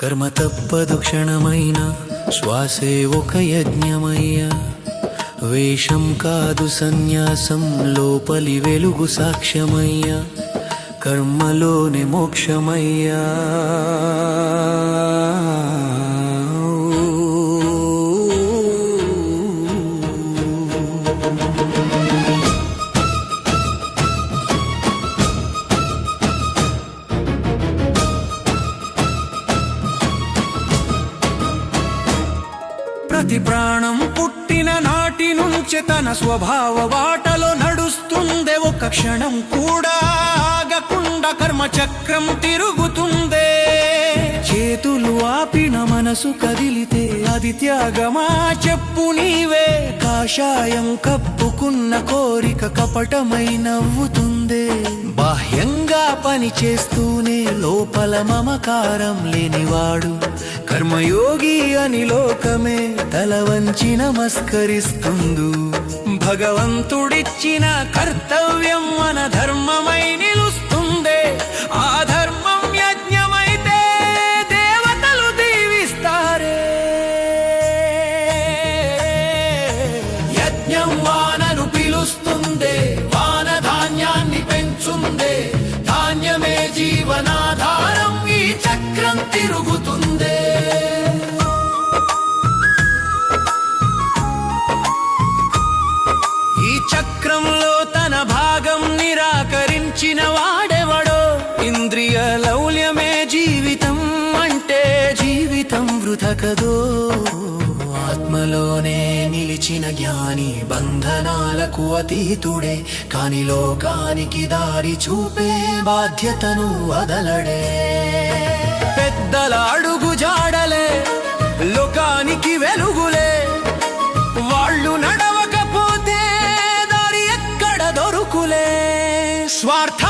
కర్మ తప్పదు క్షణమైన శ్వాసే ఒక యజ్ఞమయ్యా. వేషం కాదు సన్యాసం లోపలి వెలుగు సాక్ష్యమయ్యా. కర్మలోని మోక్షమయ్యా. ప్రతి ప్రాణం పుట్టిన నాటి నుంచి తన స్వభావ వాటలో నడుస్తుందే. ఒక క్షణం కూడా ఆగకుండా కర్మ చక్రం తిరుగుతుందే. చేతులు ఆపిన మనసు కదిలి అది త్యాగమా చెప్పు నీవే. కాషాయం కప్పుకున్న కోరిక కపటమై నవ్వుతుందే. బాహ్యంగా పని చేస్తూనే లోపల మమకారం లేనివాడు. కర్మయోగి అని లోకమే తల వంచి నమస్కరిస్తుందు భగవంతుడిచ్చిన కర్తవ్యం మన ధర్మమై దొరకదో ఆత్మలోనే నిలిచిన జ్ఞాని బంధనాలకు అతీతుడే. కాని లోకానికి దారి చూపే బాధ్యతను వదలడే. పెద్దల అడుగు జాడలే లోకానికి వెలుగులే. వాళ్ళు నడవకపోతే దారి ఎక్కడ దొరుకులే? స్వార్థం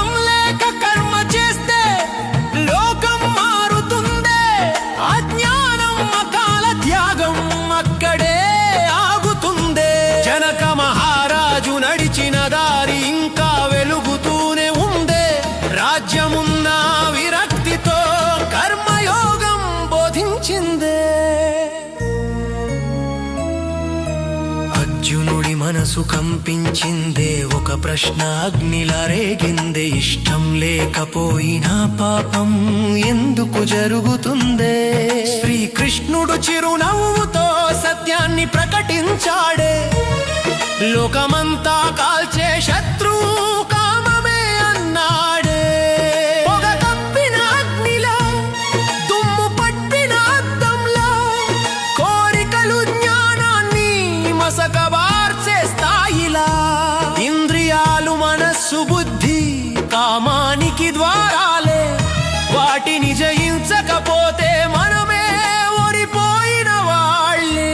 అర్జునుడి మనసు కంపించిందే. ఒక ప్రశ్న అగ్నిలా రేగిందే. ఇష్టం లేకపోయినా పాపం ఎందుకు జరుగుతుందే? శ్రీకృష్ణుడు చిరునవ్వుతో సత్యాన్ని ప్రకటించాడే. లోకమంతా కాల్చే ద్వారాలే వాటిని జయించకపోతే మనమే ఓడిపోయిన వాళ్ళే.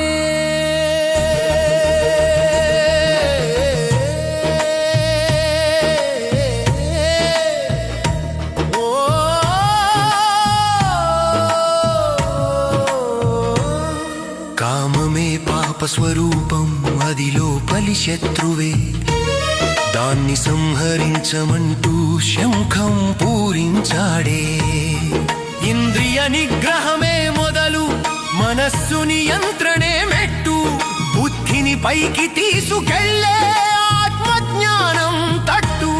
కామమే పాప స్వరూపం అదిలో పలి శత్రువే. దాన్ని సంహరించమంటూ శంఖం పూరించాడే. ఇంద్రియ నిగ్రహమే మొదలు మనస్సు నియంత్రణే మెట్టు బుద్ధిని పైకి తీసుకెళ్ళే ఆత్మజ్ఞానం తట్టు.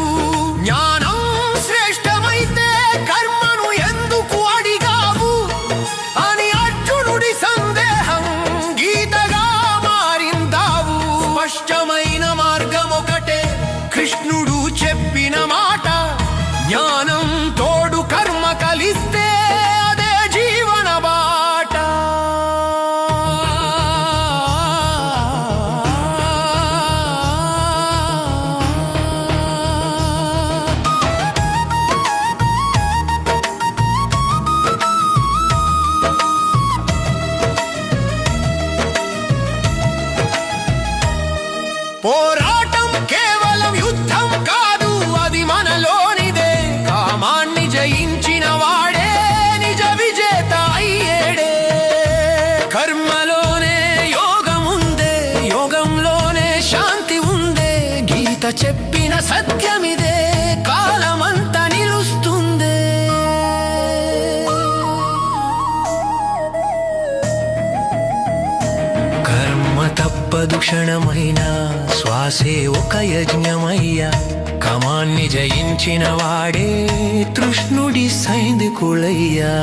జ్ఞానం శ్రేష్టమైతే కర్మ చెప్పిన సత్యమిదే కాలమంతా నిలుస్తుంది. కర్మ తప్పదు క్షణమైన శ్వాసే ఒక యజ్ఞమయ్యా. కమాన్ని జయించిన వాడే తృష్ణుడి సైందుకులయ్యా